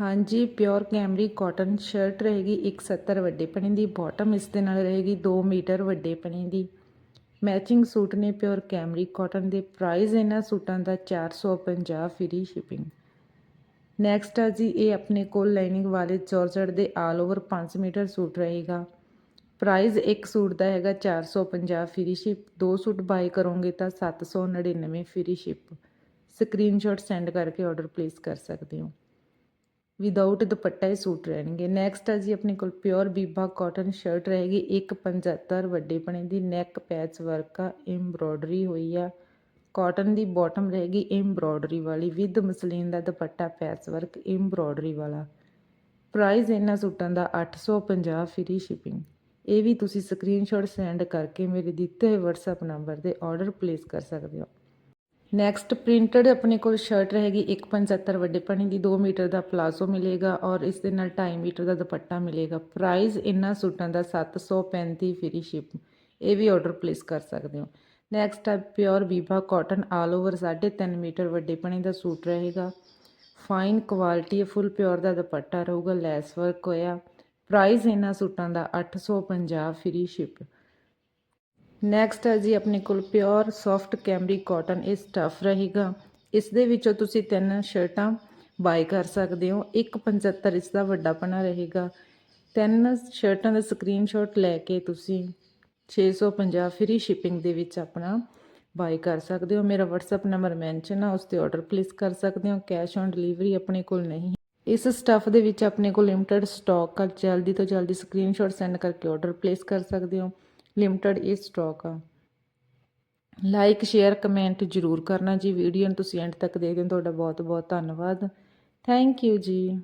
ਹਾਂਜੀ pure cambric cotton shirt ਰਹੇਗੀ 170 ਵੱਡੇ ਪਣੇ ਦੀ ਬਾਟਮ ਇਸ ਦੇ ਨਾਲ ਰਹੇਗੀ 2 ਮੀਟਰ ਵੱਡੇ ਪਣੇ ਦੀ। ਮੈਚਿੰਗ ਸੂਟ ਨੇ ਪਿਓਰ ਕੈਮਰੀ ਕਾਟਨ ਦੇ ਪ੍ਰਾਈਸ ਇਹਨਾਂ ਸੂਟਾਂ ਦਾ 450 ਫ੍ਰੀ ਸ਼ਿਪਿੰਗ ਨੈਕਸਟ ਆ ਜੀ, ਇਹ ਆਪਣੇ ਕੋਲ ਲਾਈਨਿੰਗ ਵਾਲੇ ਜੋਰਜਟ ਦੇ ਆਲ ਓਵਰ 5 ਮੀਟਰ ਸੂਟ ਰਹੇਗਾ। ਪ੍ਰਾਈਸ ਇੱਕ ਸੂਟ ਦਾ ਹੈਗਾ 450 ਫ੍ਰੀ ਸ਼ਿਪ ਦੋ ਸੂਟ ਬਾਈ ਕਰੋਗੇ ਤਾਂ 799 ਫ੍ਰੀ ਸ਼ਿਪ ਸਕਰੀਨਸ਼ਾਟ ਸੈਂਡ ਕਰਕੇ ਆਰਡਰ ਪਲੇਸ ਕਰ ਸਕਦੇ ਹੋ। ਵਿਦਆਊਟ ਦੁਪੱਟਾ ਇਹ ਸੂਟ ਰਹਿਣਗੇ। ਨੈਕਸਟ ਆ ਜੀ, ਆਪਣੇ ਕੋਲ ਪਿਓਰ ਬੀਬਾ ਕਾਟਨ ਸ਼ਰਟ ਰਹੇਗੀ। 175 ਵੱਡੇ ਪਣੇ ਦੀ ਨੈਕ ਪੈਚ ਵਰਕ ਆ ਐਮਬ੍ਰੋਇਡਰੀ ਹੋਈ ਆ। ਕਾਟਨ ਦੀ ਬਾਟਮ ਰਹੇਗੀ ਐਮਬ੍ਰੋਇਡਰੀ ਵਾਲੀ ਵਿਦ ਮਸਲੀਨ ਦਾ ਦੁਪੱਟਾ ਪੈਚ ਵਰਕ ਐਮਬ੍ਰੋਇਡਰੀ ਵਾਲਾ। ਪ੍ਰਾਈਸ ਇਹਨਾਂ ਸੂਟਾਂ ਦਾ 850 ਫ੍ਰੀ ਸ਼ਿਪਿੰਗ ਇਹ ਵੀ ਤੁਸੀਂ ਸਕਰੀਨਸ਼ਾਟ ਸੈਂਡ ਕਰਕੇ ਮੇਰੇ ਦਿੱਤੇ ਹੋਏ WhatsApp ਨੰਬਰ ਤੇ ਆਰਡਰ ਪਲੇਸ ਕਰ ਸਕਦੇ ਹੋ। ਨੈਕਸਟ ਪ੍ਰਿੰਟਡ ਆਪਣੇ ਕੋਲ ਸ਼ਰਟ ਰਹੇਗੀ 175 ਵੱਡੇ ਪਣੀ ਦੀ 2 ਮੀਟਰ ਦਾ ਪਲਾਜ਼ੋ ਮਿਲੇਗਾ ਔਰ ਇਸ ਦੇ ਨਾਲ 2.5 ਮੀਟਰ ਦਾ ਦੁਪੱਟਾ ਮਿਲੇਗਾ ਪ੍ਰਾਈਸ ਇਹਨਾਂ ਸੂਟਾਂ ਦਾ 735 ਫ੍ਰੀ ਸ਼ਿਪ ਇਹ ਵੀ ਆਰਡਰ ਪਲੇਸ ਕਰ ਸਕਦੇ ਹੋ ਨੈਕਸਟ ਹੈ ਪਿਓਰ ਬੀਬਾ ਕਾਟਨ ਆਲ ਓਵਰ 3.5 ਮੀਟਰ ਵੱਡੇ ਪਣੀ ਦਾ ਸੂਟ ਰਹੇਗਾ ਫਾਈਨ ਕੁਆਲਿਟੀ ਫੁੱਲ ਪਿਓਰ ਦਾ ਦੁਪੱਟਾ ਰਹੂਗਾ ਲੈਸ ਵਰਕ ਹੋਇਆ ਪ੍ਰਾਈਸ ਇਹਨਾਂ ਸੂਟਾਂ ਦਾ 850 ਫ੍ਰੀ ਸ਼ਿਪ ਨੈਕਸਟ ਹੈ ਜੀ ਆਪਣੇ ਕੋਲ ਪਿਓਰ ਸੌਫਟ ਕੈਮਰੀ ਕਾਟਨ ਇਹ ਸਟਫ ਰਹੇਗਾ। ਇਸ ਦੇ ਵਿੱਚੋਂ ਤੁਸੀਂ ਤਿੰਨ ਸ਼ਰਟਾਂ ਬਾਈ ਕਰ ਸਕਦੇ ਹੋ। 175 ਇਸ ਦਾ ਵੱਡਾ ਪਣਾ ਰਹੇਗਾ। ਤਿੰਨ ਸ਼ਰਟਾਂ ਦਾ ਸਕਰੀਨਸ਼ਾਟ ਲੈ ਕੇ ਤੁਸੀਂ 650 ਫ੍ਰੀ ਸ਼ਿਪਿੰਗ ਦੇ ਵਿੱਚ ਆਪਣਾ ਬਾਈ ਕਰ ਸਕਦੇ ਹੋ। ਮੇਰਾ WhatsApp ਨੰਬਰ ਮੈਂਸ਼ਨ ਆ, ਉਸ ਤੇ ਆਰਡਰ ਪਲੇਸ ਕਰ ਸਕਦੇ ਹੋ। ਕੈਸ਼ ਔਨ ਡਿਲੀਵਰੀ ਆਪਣੇ ਕੋਲ ਨਹੀਂ। ਇਸ ਸਟਫ ਦੇ ਵਿੱਚ ਆਪਣੇ ਕੋਲ ਲਿਮਟਿਡ ਸਟਾਕ ਆ। ਜਲਦੀ ਤੋਂ ਜਲਦੀ ਸਕਰੀਨਸ਼ਾਟ ਸੈਂਡ ਕਰਕੇ ਆਰਡਰ ਪਲੇਸ ਕਰ ਸਕਦੇ ਹੋ। ਲਿਮਟਿਡ ਇਹ ਸਟਾਕ ਆ। ਲਾਈਕ ਸ਼ੇਅਰ ਕਮੈਂਟ ਜ਼ਰੂਰ ਕਰਨਾ ਜੀ। ਵੀਡੀਓ ਨੂੰ ਤੁਸੀਂ ਐਂਡ ਤੱਕ ਦੇਖਦੇ ਹੋ। ਤੁਹਾਡਾ ਬਹੁਤ ਬਹੁਤ ਧੰਨਵਾਦ। ਥੈਂਕ ਯੂ ਜੀ।